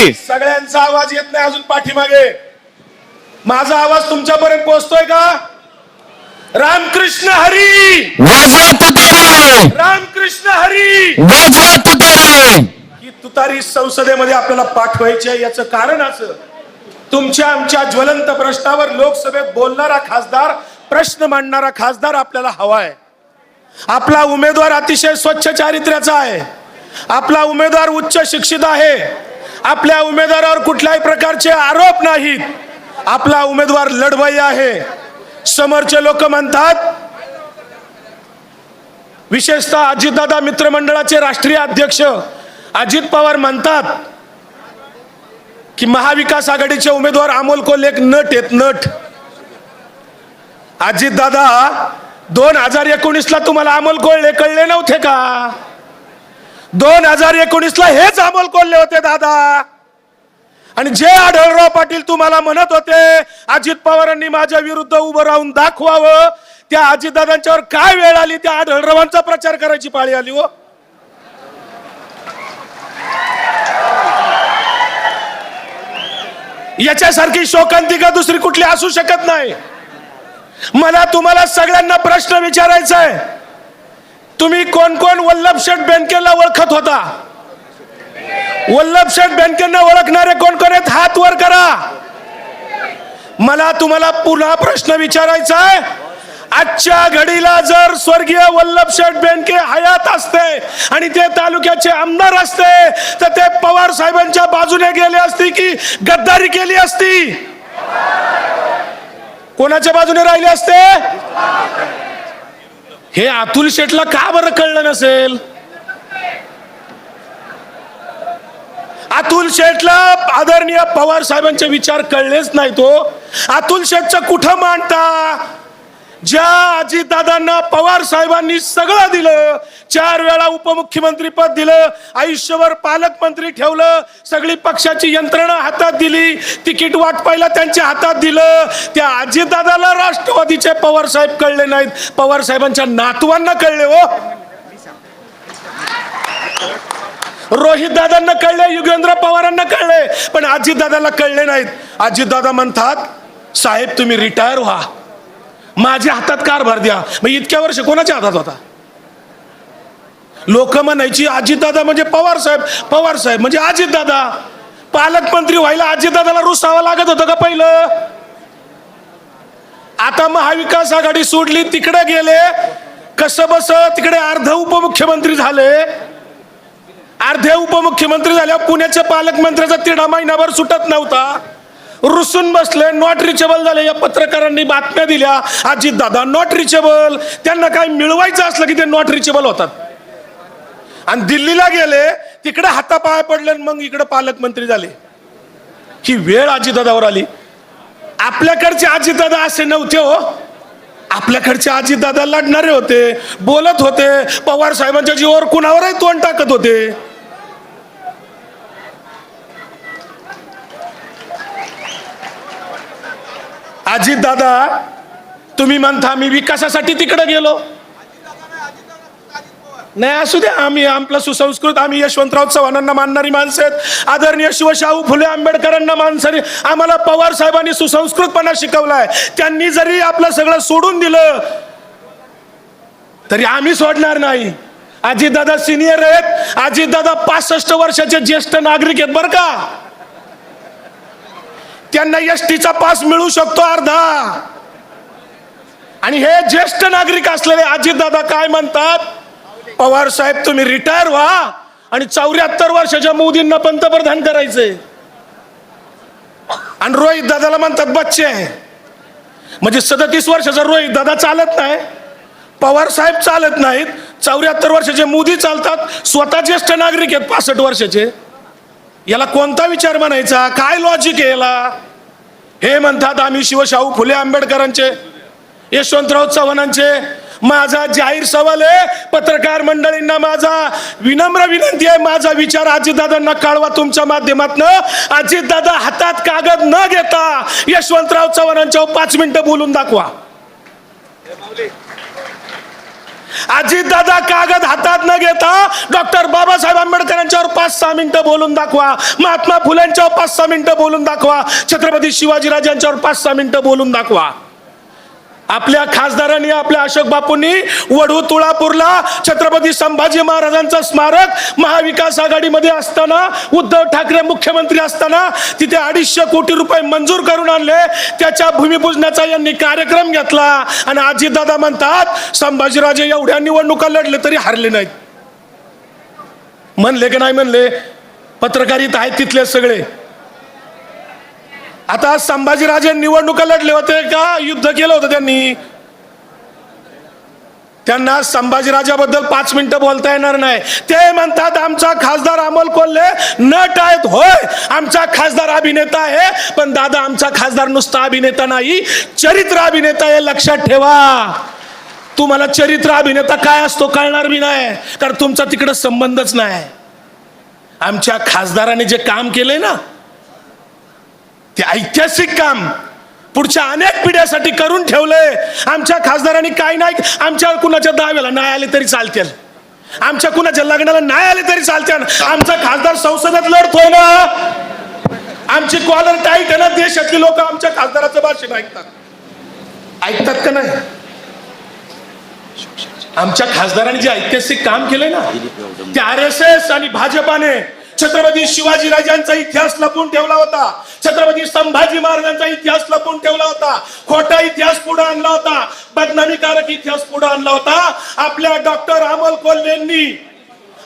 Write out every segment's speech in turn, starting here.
तुतारी सगळ्यांचा आवाज येत नाही अजून पाठीमागे. माझा आवाज तुमच्यापर्यंत पोहोचतोय का? रामकृष्ण हरी! वाजवा तुतारी! रामकृष्ण हरी! वाजवा तुतारी! ही तुतारी संसदेमध्ये आपल्याला पाठवायची आहे याचं कारण असं. तुमच्या आमच्या ज्वलंत प्रश्नावर लोकसभेत बोलणारा खासदार प्रश्न मांडणारा खासदार आपल्याला हवाय आपला उमेदवार अतिशय स्वच्छ चारित्र्याचा आहे. आपला उमेदवार उच्च शिक्षित आहे. आपल्या उमेदवारावर कुठल्याही प्रकारचे आरोप नाहीत. आपला उमेदवार लढवई आहे. समोरचे लोक म्हणतात विशेषतः अजितदादा मित्रमंडळाचे राष्ट्रीय अध्यक्ष अजित पवार म्हणतात की महाविकास आघाडीचे उमेदवार अमोल कोल एक नट आहेत नट. अजितदादा दोन हजार एकोणीसला तुम्हाला अमोल कोल्हे कळले नव्हते का? दोन हजार एकोणीस ला हेच अमोल कोल्हे होते दादा. आणि जे आढळराव पाटील तुम्हाला म्हणत होते अजित पवारांनी माझ्या विरुद्ध उभं राहून दाखवावं त्या अजितदादांच्यावर काय वेळ आली त्या आढळरावांचा प्रचार करायची पाळी आली हो. याच्यासारखी शोकांतिका दुसरी कुठली असू शकत नाही. मला तुम्हाला सगळ्यांना प्रश्न विचारायचा आहे. तुम्ही कोण कोण वल्लभ शेठ बँकेला ओळखत होता? वल्लभ शेठ बँकेंना ओळखणारे कोण कोण आहेत? हात वर करा. मला तुम्हाला पुन्हा प्रश्न विचारायचा आहे. आजच्या घडीला जर स्वर्गीय वल्लभ शेठ बेनके हयात असते आणि ते तालुक्याचे आमदार असते तर ते पवार साहेबांच्या बाजूने गेले असते की गद्दारी केली असती? कोणाच्या बाजूने राहिले असते? हे अतुल शेठला का बरं कळलं नसेल? अतुल शेठला आदरणीय पवार साहेबांचे विचार कळलेच नाही तो. अतुल शेठचं कुठं मांडता? ज्या अजितदादांना पवार साहेबांनी सगळं दिलं चार वेळा उपमुख्यमंत्री पद दिलं आयुष्यभर पालकमंत्री ठेवलं सगळी पक्षाची यंत्रणा हातात दिली तिकीट वाटपायला त्यांच्या हातात दिलं. त्या अजितदादाला राष्ट्रवादीचे पवार साहेब कळले नाहीत. पवार साहेबांच्या नातवांना कळले हो. रोहित दादांना कळले युगेंद्र पवारांना कळले पण अजितदादाला कळले नाहीत. अजितदादा म्हणतात साहेब तुम्ही रिटायर व्हा. माझ्या हातात कारभार द्या. मग इतक्या वर्ष कोणाच्या हातात होता? लोक म्हणायची अजितदादा म्हणजे पवार साहेब पवार साहेब म्हणजे अजितदादा पालकमंत्री व्हायला अजितदादाला रुसावं लागत होतं का पहिलं? आता महाविकास आघाडी सोडली तिकडे गेले. कसं बस तिकडे अर्ध उपमुख्यमंत्री झाले. अर्धे उपमुख्यमंत्री झाल्यावर पुण्याच्या पालकमंत्र्याचा तिढा महिनाभर सुटत नव्हता. रुसून बसले नॉट रिचेबल झाले. या पत्रकारांनी बातम्या दिल्या. अजित दादा नॉट रिचेबल त्यांना काय मिळवायचं असलं की ते नॉट रिचेबल होतात. आणि दिल्लीला गेले तिकडे हातापाय पडले आणि मग इकडे पालकमंत्री झाले. ही वेळ अजितदादावर आली. आपल्याकडचे अजितदादा असे नव्हते हो. आपल्याकडचे अजितदादा लढणारे होते बोलत होते. पवार साहेबांच्या जीवावर कुणावरही तोंड टाकत होते. आजी दादा तुम्ही म्हणता मी विकासासाठी तिकडे गेलो. नाही असू द्या आम्ही आपला सुसंस्कृत आम्ही यशवंतराव चव्हाणांना मानणारी माणसं आहेत. आदरणीय शिवशाहू फुले आंबेडकरांना माणसारी आम्हाला पवार साहेबांनी सुसंस्कृतपणा शिकवलाय. त्यांनी जरी आपलं सगळं सोडून दिलं तरी आम्ही सोडणार नाही. अजितदादा सिनियर आहेत. अजितदादा पासष्ट वर्षाचे ज्येष्ठ नागरिक आहेत बरं का? त्यांना एस टीचा पास मिळू शकतो अर्धा. आणि हे ज्येष्ठ नागरिक असलेले अजितदादा काय म्हणतात? पवार साहेब तुम्ही रिटायर व्हा आणि चौऱ्याहत्तर वर्षाच्या मोदींना पंतप्रधान करायचे. आणि रोहित दादाला म्हणतात बच्चे आहे म्हणजे सदतीस वर्षाचा रोहित दादा चालत नाही पवार साहेब चालत नाहीत चौऱ्याहत्तर वर्षाचे मोदी चालतात स्वतः ज्येष्ठ नागरिक आहेत पासष्ट वर्षाचे. याला कोणता विचार म्हणायचा? काय लॉजिक आहे याला? हे म्हणतात आम्ही शिवशाहू फुले आंबेडकरांचे यशवंतराव चव्हाणांचे. माझा जाहीर सवाल आहे पत्रकार मंडळींना माझा विनम्र विनंती आहे माझा विचार अजितदादांना कळवा तुमच्या माध्यमातनं. अजितदादा हातात कागद न घेता यशवंतराव चव्हाणांच्या पाच मिनिटं बोलून दाखवा. अजितदादा कागद हातात न घेता डॉक्टर बाबासाहेब आंबेडकर यांच्यावर पाच सहा मिनिटं बोलून दाखवा. महात्मा फुलेंच्यावर पाच सहा मिनिटं बोलून दाखवा. छत्रपती शिवाजीराजांच्यावर पाच सहा मिनिटं बोलून दाखवा. आपल्या खासदारांनी आपल्या अशोक बापूंनी वढू तुळापूरला छत्रपती संभाजी महाराजांचं स्मारक महाविकास आघाडीमध्ये असताना उद्धव ठाकरे मुख्यमंत्री असताना तिथे अडीचशे कोटी रुपये मंजूर करून आणले. त्याच्या भूमिपूजनाचा यांनी कार्यक्रम घेतला. आणि अजितदादा म्हणतात संभाजीराजे एवढ्या निवडणुका लढले तरी हारले नाहीत. म्हणले की नाही म्हणले? पत्रकारित आहेत तिथले सगळे. आता संभाजीराजे निवडणुका लढले होते का युद्ध केलं होतं त्यांनी? त्यांना संभाजीराजाबद्दल पाच मिनिटं बोलता येणार नाही. ते म्हणतात आमचा खासदार अमोल कोल्हे नट आहेत. होय आमचा खासदार अभिनेता आहे पण दादा आमचा खासदार नुसता अभिनेता नाही चरित्र अभिनेता आहे लक्षात ठेवा. तुम्हाला चरित्र अभिनेता काय असतो कळणार बी नाही कारण तुमचा तिकडं संबंधच नाही. आमच्या खासदाराने जे काम केलंय ना ते ऐतिहासिक काम पुढच्या अनेक पिढ्यासाठी करून ठेवलंय आमच्या खासदारांनी काय नाही आमच्या कुणाच्या दाव्याला नाही आले तरी चालतील. आमच्या कुणाच्या लग्नाला नाही आले तरी चालतील. आमचा खासदार संसदेत लढतोय ना. आमची कॉलर टाईट आहे ना देशातली लोक आमच्या खासदाराचं भाषण ऐकतात. ऐकतात का नाही? आमच्या खासदारांनी जे ऐतिहासिक काम केलंय ना ते आर एस एस आणि भाजपाने छत्रपती शिवाजी राजांचा इतिहास लपून ठेवला होता. छत्रपती संभाजी महाराजांचा इतिहास लपून ठेवला होता. खोटा इतिहास पुढे आणला होता. बदनामीकारक इतिहास पुढे आणला होता. आपल्या डॉक्टर अमोल कोल्हेंनी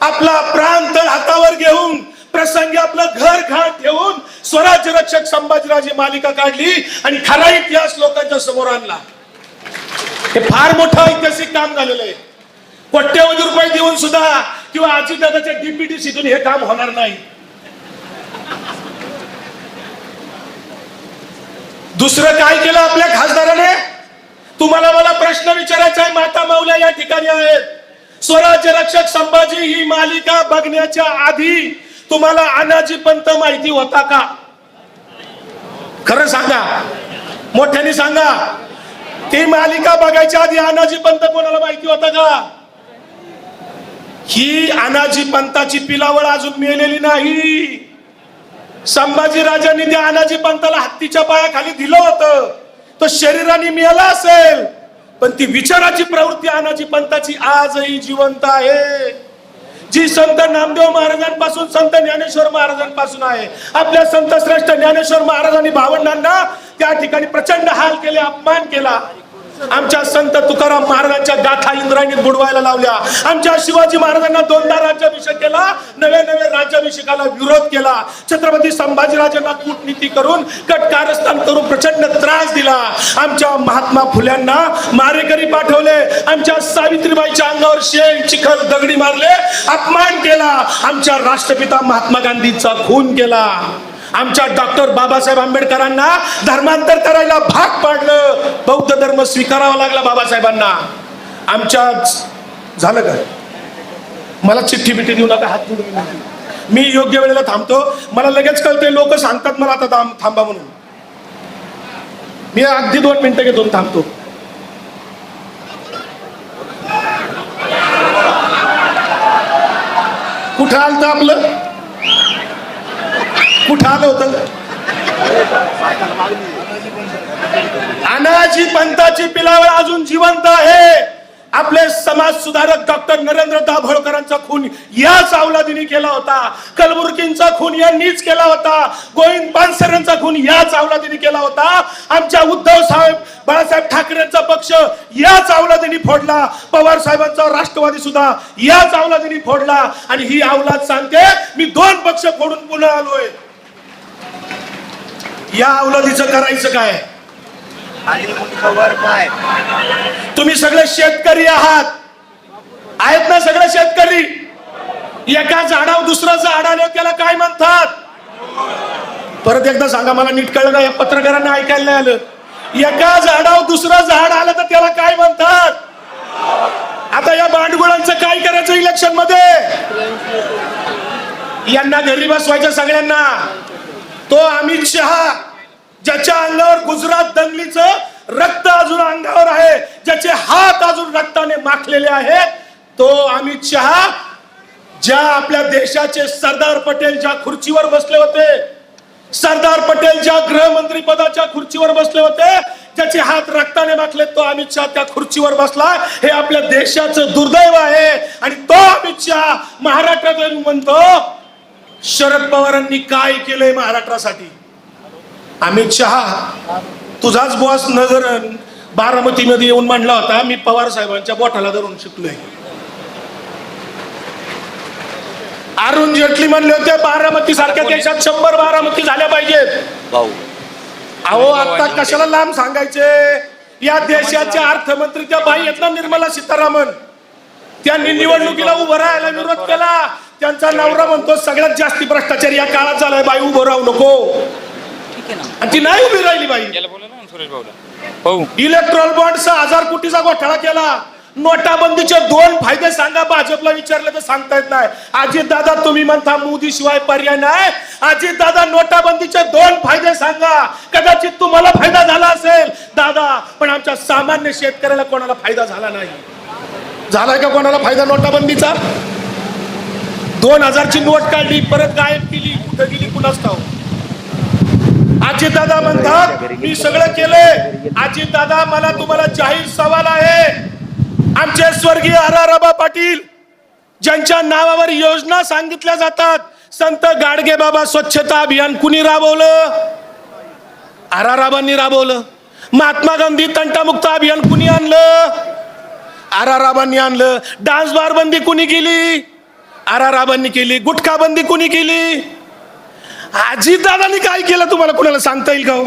आपला प्रांत हातावर घेऊन प्रसंगी आपलं घर घाण ठेवून स्वराज्य रक्षक संभाजीराजे मालिका काढली आणि खरा इतिहास लोकांच्या समोर आणला. हे फार मोठं ऐतिहासिक काम झालेलं आहे. कोट्यवधी रुपये देऊन किंवा अजितदादाच्या डीपीडीसीतून हे काम होणार नाही. दुसरं काय केलं आपल्या खासदाराने? तुम्हाला मला प्रश्न विचारायचा आहे माता माऊल्या या ठिकाणी आहेत. स्वराज्य रक्षक संभाजी ही मालिका बघण्याच्या आधी तुम्हाला अनाजी पंत माहिती होता का? खरं सांगा. मोठ्याने सांगा. ती मालिका बघायच्या आधी अनाजी पंत कोणाला माहिती होता का? ही अनाजी पंताची पिलावळ अजून मिळलेली नाही. संभाजी राजांनी त्या अनाजी पंताला हत्तीच्या पायाखाली दिलं होतं. तो शरीराने मिळाला असेल पण ती विचाराची प्रवृत्ती अनाजी पंताची आजही जिवंत आहे. जी संत नामदेव महाराजांपासून संत ज्ञानेश्वर महाराजांपासून आहे. आपल्या संत श्रेष्ठ ज्ञानेश्वर महाराजांनी भावंडांना त्या ठिकाणी प्रचंड हाल केले अपमान केला. आमच्या संत तुकाराम महाराजांच्या गाथा इंद्रायणीत बुडवायला लावल्या. आमच्या शिवाजी महाराजांना दोनदा राज्याभिषेक केला नवे नवे राज्याभिषेकाला विरोध केला. छत्रपती संभाजीराजांना कूटनीती करून कटकारस्थान करून प्रचंड त्रास दिला. आमच्या महात्मा फुल्यांना मारेकरी पाठवले. आमच्या सावित्रीबाईच्या अंगावर शेण चिखल दगडी मारले. अपमान केला. आमच्या राष्ट्रपिता महात्मा गांधींचा खून केला. आमच्या डॉक्टर बाबासाहेब आंबेडकरांना धर्मांतर करायला भाग पाडलं. बौद्ध धर्म स्वीकारावा लागला बाबासाहेबांना. आमच्या झालं का? मला चिठ्ठी बिठी देऊ नका हात मी योग्य वेळेला थांबतो. मला लगेच कळते लोक सांगतात मला आता थांब- थांबा म्हणून. मी अगदी दोन मिनिटं घेतो थांबतो. कुठं आलं आपलं? कुठं आलं होत? अनाजी पंताची पिलावळ अजून जिवंत आहे. आपले समाज सुधारक डॉक्टर नरेंद्र दाभोळकरांचा खून याच अवलादीने केला होता. कलबुर्गींचा खून यांनीच केला होता. गोविंद पानसरेंचा खून याच अवलादीने केला होता. आमच्या उद्धव साहेब बाळासाहेब ठाकरेंचा पक्ष याच अवलादीने फोडला. पवार साहेबांचा राष्ट्रवादी सुद्धा याच अवलादीने फोडला. आणि ही अवलाद सांगते मी दोन पक्ष फोडून पुन्हा आलोय. या अवलादीचं करायचं काय? आणि खबर काय तुम्ही सगळे शेतकरी आहात. आहेत ना सगळे शेतकरी? एका झाडावर दुसरं झाड आलं त्याला काय म्हणतात? परत एकदा सांगा मला नीट कळलं का? या पत्रकारांना ऐकायला नाही आलं. एका झाडावर दुसरं झाड आलं तर त्याला काय म्हणतात? आता या भांडगुळांचं काय करायचं इलेक्शनमध्ये यांना घरी बसवायचं सगळ्यांना. तो अमित शहा ज्याच्या अंगावर गुजरात दंगलीचं रक्त अजून अंगावर आहे ज्याचे हात अजून रक्ताने माखलेले आहेत तो अमित शहा ज्या आपल्या देशाचे सरदार पटेल ज्या खुर्चीवर बसले होते सरदार पटेल ज्या गृहमंत्री पदाच्या खुर्चीवर बसले होते ज्याचे हात रक्ताने माखले तो अमित शहा त्या खुर्चीवर बसला. हे आपल्या देशाचं दुर्दैव आहे. आणि तो अमित शहा महाराष्ट्रात म्हणतो शरद पवारांनी काय केलंय महाराष्ट्रासाठी? अमित शहा तुझाच बॉस नगर बारामतीमध्ये येऊन मांडला होता मी पवार साहेबांच्या बोटाला धरून शिकलोय. अरुण जेटली म्हणले होते बारामती सारख्या देशात शंभर बारामती झाल्या पाहिजेत. अहो आता कशाला लांब सांगायचे? या देशाच्या अर्थमंत्री त्या बाई आहेत ना निर्मला सीतारामन. त्यांनी निवडणुकीला उभं राहायला विरोध केला. त्यांचा नवरा म्हणतो सगळ्यात जास्ती भ्रष्टाचार या काळात झालाय बाई उभं राहू नको. आणि ती नाही उभी राहिली बाई. याला बोला ना सुरेश भाऊला. भाऊ. इलेक्ट्रॉल बॉन्ड सहा हजार कोटीचा घोटाळा केला. नोटाबंदीचे दोन फायदे सांगा भाजपला विचारले तर सांगता येत नाही. अजित दादा तुम्ही म्हणता मोदी शिवाय पर्याय नाही. अजित दादा नोटाबंदीचे दोन फायदे सांगा. कदाचित तुम्हाला फायदा झाला असेल. दादा पण आमच्या सामान्य शेतकऱ्याला कोणाला फायदा झाला नाही? झालाय का कोणाला फायदा नोटाबंदीचा? दोन हजारची नोट काढली परत गायब केली कुठं गेली कुणाच ठाऊ अजित दादा म्हणतात मी सगळं केलंय. अजित दादा मला तुम्हाला जाहीर सवाल आहे. आमचे स्वर्गीय आराराबा पाटील ज्यांच्या नावावर योजना सांगितल्या जातात संत गाडगे बाबा स्वच्छता अभियान कुणी राबवलं? आराराबांनी राबवलं. महात्मा गांधी तंटामुक्त अभियान कुणी आणलं? आराराबांनी आणलं. डान्स बार बंदी कुणी गेली आराराबांनी केली गुटखा बंदी कुणी केली दादानी काय केलं तुम्हाला कुणाला सांगता येईल का हो?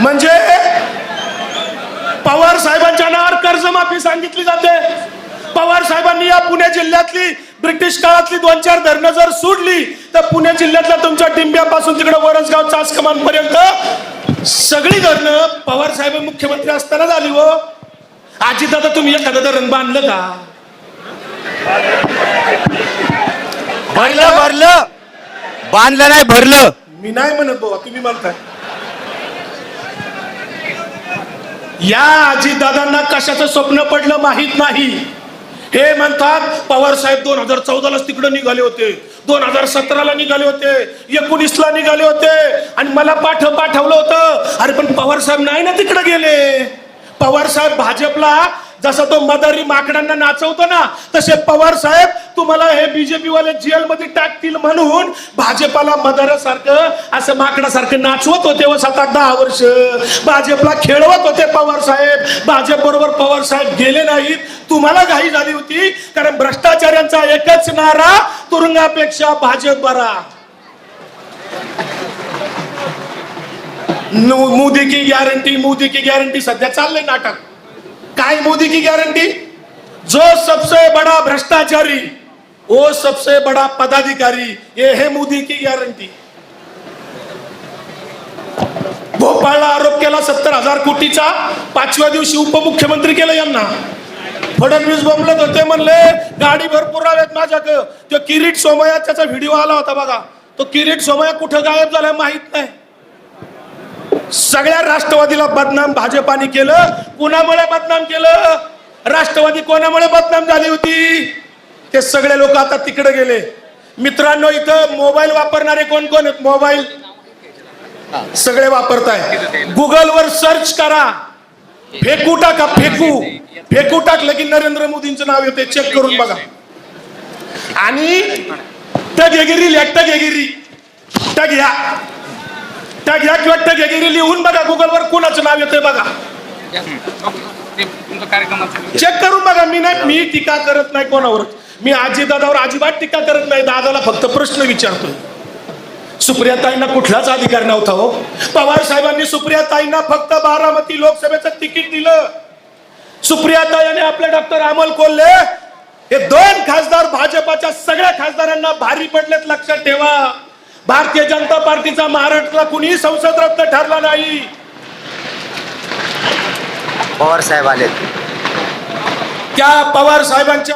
म्हणजे पवार साहेबांच्या नावावर कर्जमाफी सांगितली जाते पवार साहेबांनी या पुणे जिल्ह्यातली ब्रिटिश काळातली दोन चार धरणं जर सोडली तर पुणे जिल्ह्यातल्या तुमच्या टिंब्यापासून तिकडे वरसगाव चासकमान पर्यंत सगळी धरणं पवार साहेब मुख्यमंत्री असताना झाली हो. आजी दादा तुम्ही एखादं धरण बांधलं का? भरलं भरलं. बांधलं नाही भरलं. मी नाही म्हणत बाबा तुम्ही म्हणताय. या आजीदादांना कशाचं स्वप्न पडलं माहीत नाही. हे म्हणतात पवार साहेब दोन हजार चौदालाच तिकडे निघाले होते. दोन हजार सतराला निघाले होते. एकोणीसला निघाले होते. आणि मला पाठ पाठवलं होतं. अरे पण पवार साहेब नाही ना तिकडे गेले. पवार साहेब भाजपला जसा तो मदारी माकडांना नाचवतो ना तसे पवार साहेब तुम्हाला हे बीजेपी वाले जेल मध्ये टाकतील म्हणून भाजपाला मदारासारखं असं माकडासारखं नाचवत होते व सात आठ दहा वर्ष. भाजपला खेळवत होते पवार साहेब. भाजप बरोबर पवार साहेब गेले नाहीत. तुम्हाला घाई झाली होती. कारण भ्रष्टाचाऱ्यांचा एकच नारा तुरुंगापेक्षा भाजप बरा. मोदी की गॅरंटी मोदी की गॅरंटी सध्या चाललंय नाटक. काय मोदी की गारंटी जो सबसे बड़ा भ्रष्टाचारी वो सबसे बड़ा पदाधिकारी ये है मोदी की गॅरंटी भोपाळला आरोप केला सत्तर हजार कोटीचा पाचव्या दिवशी उपमुख्यमंत्री केलं यांना. फडणवीस बोंबलत होते म्हणले गाडी भरपूर आहेत माझ्याक तो किरीट सोमया त्याचा व्हिडिओ आला होता बघा. तो किरीट सोमया कुठं गायब झाला माहीत नाही. सगळ्या राष्ट्रवादीला बदनाम भाजपाने केलं. कुणामुळे बदनाम केलं? राष्ट्रवादी कोणामुळे बदनाम झाली होती? ते सगळे लोक आता तिकडे गेले. मित्रांनो इथं मोबाईल वापरणारे कोण कोण आहेत? मोबाईल. सगळे वापरताय. गुगलवर सर्च करा. फेकू टाका फेकू. फेकू टाकलं की नरेंद्र मोदींचं नाव येते चेक करून बघा. आणि टगेगिरी लिहा टगेगिरी. टग या. टग या किंवा टगेगिरी लिहून बघा गुगलवर कोणाचं नाव येतंय बघा. चेक करून बघा मी नाही मी टीका करत नाही कोणावर. मी आजी दादावर अजिबात टीका करत नाही. दादाला फक्त प्रश्न विचारतोय. सुप्रियाताईंना कुठलाच अधिकार नव्हता हो. पवार साहेबांनी सुप्रियाताईंना फक्त बारामती लोकसभेचं तिकीट दिलं. सुप्रियाताई आणि आपले डॉक्टर अमोल कोल्हे हे दोन खासदार भाजपाच्या सगळ्या खासदारांना भारी पडलेत लक्षात ठेवा. भारतीय जनता पार्टीचा महाराष्ट्राला कुणी संसद रत्न ठरला नाही. पवार साहेब आले त्या पवार साहेबांच्या